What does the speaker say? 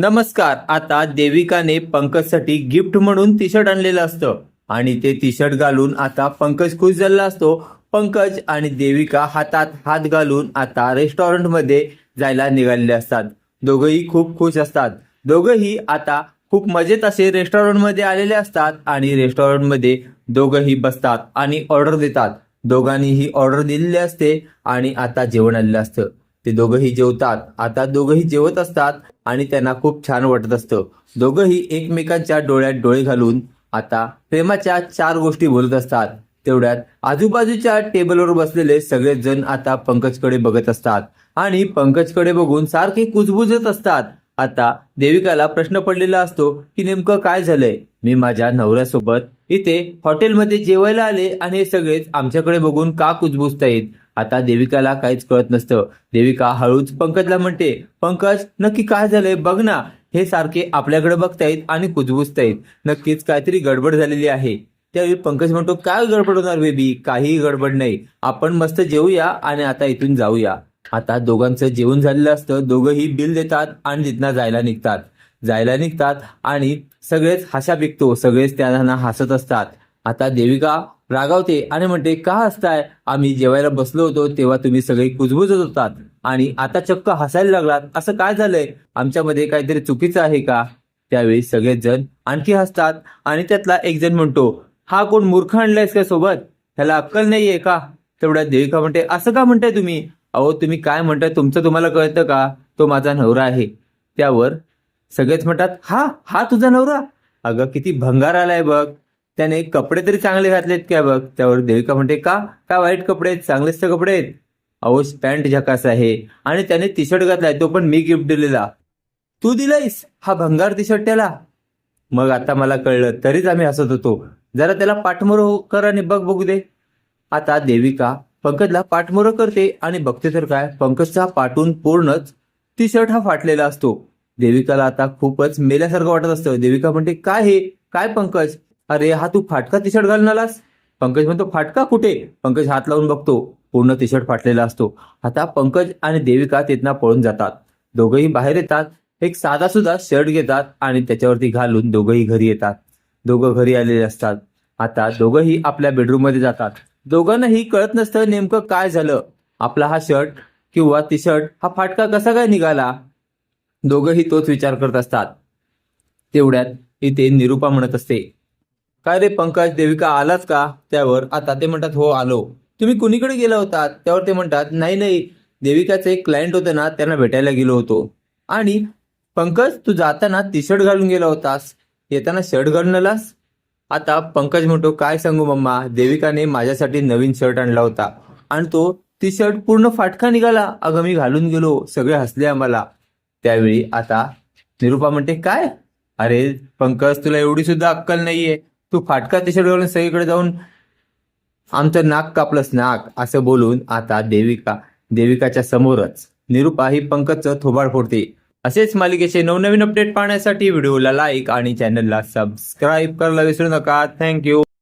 नमस्कार आता देविकाने पंकजसाठी गिफ्ट म्हणून टी शर्ट आणलेलं असतं. आणि ते टी शर्ट घालून आता पंकज खुश झालेला असतो. पंकज आणि देविका हातात हात घालून आता रेस्टॉरंटमध्ये जायला निघालेले असतात. दोघंही खूप खुश असतात. दोघंही आता खूप मजेत असे रेस्टॉरंटमध्ये आलेले असतात आणि रेस्टॉरंटमध्ये दोघंही बसतात आणि ऑर्डर देतात. दोघांनीही ऑर्डर दिलेली असते आणि आता जेवण आलेलं असतं. ते दोघंही जेवतात. आता दोघंही जेवत असतात आणि त्यांना खूप छान वाटत असतं. दोघंही एकमेकांच्या डोळ्यात डोळे घालून आता प्रेमाच्या चार गोष्टी बोलत असतात. तेवढ्यात आजूबाजूच्या टेबलवर बसलेले सगळेच जण आता पंकजकडे बघत असतात. आणि पंकजकडे बघून सारखे कुजबुजत असतात. आता देविकाला प्रश्न पडलेला असतो की नेमकं काय झालंय? मी माझ्या नवऱ्यासोबत इथे हॉटेलमध्ये जेवायला आले आणि हे सगळेच आमच्याकडे बघून का कुजबुजतायत? आता देविकाला काहीच कळत नसतं. देविका हळूच पंकजला म्हणते पंकज नक्की काय झालंय? बघ ना. हे सारखे आपल्याकडे बघतायत आणि कुजबुजतायत. नक्कीच काहीतरी गडबड झालेली आहे. त्यावेळी पंकज म्हणतो काय गडबड होणार बेबी? काहीही गडबड नाही. आपण मस्त जेवूया आणि आता इथून जाऊया. आता दोघांचं जेवण झालेलं असतं. दोघंही बिल देतात आणि तिथनं जायला निघतात. जायला निघतात आणि सगळेच हशा पिकतो सगळेच त्यांना हसत असतात. आता देविका रागावते आणि म्हणते का हसताय? आम्ही जेवायला बसलो होतो तेव्हा तुम्ही सगळे कुजबुजत होतात. आणि आता चक्क हसायला लागलात. असं काय झालंय? आमच्यामध्ये काहीतरी चुकीचं आहे का? त्यावेळी सगळेच जण आणखी हसतात आणि त्यातला एक जण म्हणतो हा कोण मूर्ख आणलायस का सोबत? ह्याला अक्कल नाहीये का? तेवढ्या देविका म्हणते असं का म्हणताय तुम्ही? अहो तुम्ही काय म्हणताय तुमचं तुम्हाला कळतं का? तो माझा नवरा आहे. त्यावर सगळेच म्हणतात हा हा तुझा नवरा? अगं किती भंगार आलाय बघ. त्याने कपडे तरी चांगले घातलेत काय बघ? त्यावर देविका म्हणते का? काय वाईट कपडे आहेत? चांगलेच तर कपडे आहेत. अहो पॅन्ट झकास आहे. आणि त्याने टी शर्ट घातलाय तो पण मी गिफ्ट दिलेला. तू दिलायस? हा भंगार टी शर्ट त्याला. मग आता मला कळलं तरीच आम्ही हसत होतो. जरा त्याला पाठमोर हो, कर आणि बघ बघू दे. आता देविका पंकजला पाठमोर करते आणि बघते तर काय? पंकजचा पाठून पूर्णच टी शर्ट हा फाटलेला असतो. देविकाला आता खूपच मेल्यासारखं वाटत असतं. देविका म्हणते काय हे? काय पंकज? अरे हा तू फाटका टी शर्ट घालून आलास? पंकज म्हणतो फाटका कुठे? पंकज हात लावून बघतो. पूर्ण टी शर्ट फाटलेला असतो. आता पंकज आणि देविका तिथनं पळून जातात. दोघंही बाहेर येतात. एक साधा सुद्धा शर्ट घेतात आणि त्याच्यावरती घालून दोघंही घरी येतात. दोघं घरी आलेले असतात. आता दोघंही आपल्या बेडरूममध्ये जातात. दोघांनाही कळत नसतं नेमकं काय झालं. आपला हा शर्ट किंवा टी शर्ट हा फाटका कसा काय निघाला? दोघंही तोच विचार करत असतात. तेवढ्यात इथे निरूपा म्हणत असते काय रे पंकज देविका आलाच का? त्यावर आता ते म्हणतात हो आलो. तुम्ही कुणीकडे गेला होतात त्यावर ते म्हणतात नाही नाही. देविकाचे एक क्लायंट होते ना त्यांना भेटायला गेलो होतो. आणि पंकज तू जाताना टी शर्ट घालून गेला होतास. येताना शर्ट घालून आलास? आता पंकज म्हणतो काय सांगू मम्मा? देविकाने माझ्यासाठी नवीन शर्ट आणला होता. आणि तो टी शर्ट पूर्ण फाटका निघाला. अगं मी घालून गेलो. सगळे हसले आम्हाला. त्यावेळी आता निरुपा म्हणते काय? अरे पंकज तुला एवढी सुद्धा अक्कल नाहीये. तू फाटका टी घालून सगळीकडे जाऊन आमचं नाक कापलंस नाक असं बोलून आता देविका देविकाच्या समोरच निरुपा ही पंकजचं थोबाड फोडते. असेच मालिकेचे नवनवीन अपडेट पाहण्यासाठी व्हिडिओला लाईक आणि चॅनलला सबस्क्राईब करायला विसरू नका. थँक्यू